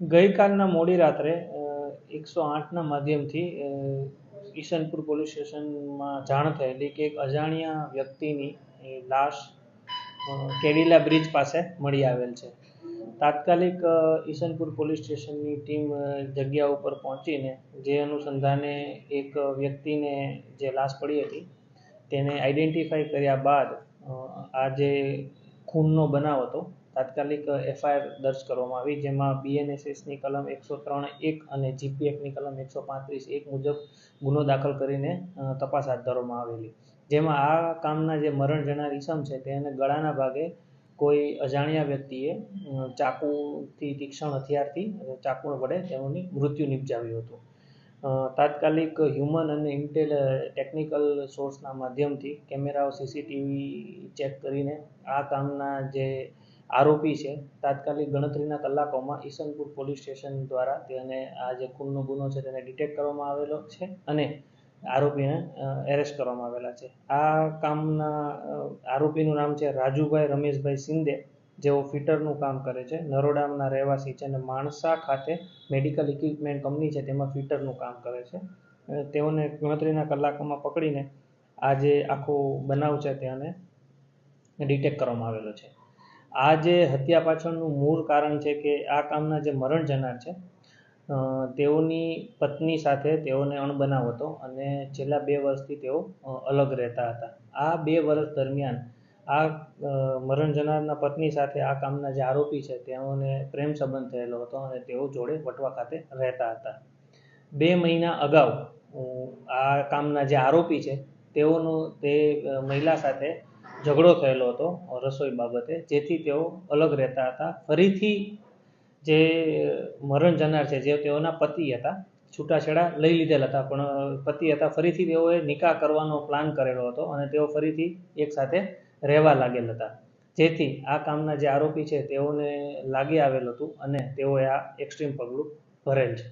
ગઈકાલના મોડી રાત્રે એકસો આઠના માધ્યમથી ઈશનપુર પોલીસ સ્ટેશનમાં જાણ થયેલી કે એક અજાણ્યા વ્યક્તિની લાશ કેડીલા બ્રિજ પાસે મળી આવેલ છે. તાત્કાલિક ઈશનપુર પોલીસ સ્ટેશનની ટીમ જગ્યા ઉપર પહોંચીને જે અનુસંધાને એક વ્યક્તિને જે લાશ પડી હતી, તેને આઈડેન્ટિફાઈ કર્યા બાદ આ જે ખૂનનો બનાવ હતો તાત્કાલિક એફઆઈઆર દર્જ કરવામાં આવી, જેમાં બીએનએસએસની કલમ એકસો ત્રણ એક અને જીપીએફની કલમ એકસો પાંત્રીસ એક મુજબ ગુનો દાખલ કરીને તપાસ હાથ ધરવામાં આવેલી. જેમાં આ કામના જે મરણ જનાર ઈસમ છે, તેને ગળાના ભાગે કોઈ અજાણ્યા વ્યક્તિએ ચાકુથી તીક્ષ્ણ હથિયારથી ચાકુ વડે તેઓની મૃત્યુ નિપજાવ્યું હતું. તાત્કાલિક હ્યુમન અને ઇન્ટેલ ટેકનિકલ સોર્સના માધ્યમથી કેમેરાઓ, સીસીટીવી ચેક કરીને આ કામના જે આરોપી છે. તાત્કાલિક ગણતરીના કલાકોમાં ઈસનપુર પોલીસ સ્ટેશન દ્વારા તેને આ જે ખૂનનો ગુનો છે તેને ડિટેક્ટ કરવામાં આવેલો છે અને આરોપીને એરેસ્ટ કરવામાં આવેલા છે. આ કામના આરોપીનું નામ છે રાજુભાઈ રમેશભાઈ શિંદે જેઓ ફિટરનું કામ કરે છે. નરોડાના રહેવાસી છે અને માણસા ખાતે મેડિકલ ઇક્વિપમેન્ટ કંપની છે તેમાં ફિટરનું કામ કરે છે. તેઓને ગણતરીના કલાકોમાં પકડીને આ જે આખો બનાવ છે તેને ડિટેક્ટ કરવામાં આવેલો છે. આ જે હત્યા પાછળનું મૂળ કારણ છે કે આ કામના જે મરણ જનાર છે તેઓની પત્ની સાથે તેઓને અણબનાવ હતો અને છેલ્લા બે વર્ષથી તેઓ અલગ રહેતા હતા. આ બે વર્ષ દરમિયાન આ મરણ જનારના પત્ની સાથે આ કામના જે આરોપી છે, તેઓને પ્રેમ સંબંધ થયેલો હતો અને તેઓ જોડે વટવા ખાતે રહેતા હતા. બે મહિના અગાઉ આ કામના જે આરોપી છે, તેઓનો તે મહિલા સાથે ઝઘડો થયેલો હતો રસોઈ બાબતે, જેથી તેઓ અલગ રહેતા હતા. ફરીથી જે મરણ જનાર છે, જે તેઓના પતિ હતા, છૂટાછેડા લઈ લીધેલા હતા, પણ પતિ હતા, ફરીથી તેઓએ નિકાહ કરવાનો પ્લાન કરેલો હતો અને તેઓ ફરીથી એકસાથે રહેવા લાગેલ હતા. જેથી આ કામના જે આરોપી છે, તેઓને લાગી આવેલ હતું અને તેઓએ આ એક્સ્ટ્રીમ પગલું ભરેલ છે.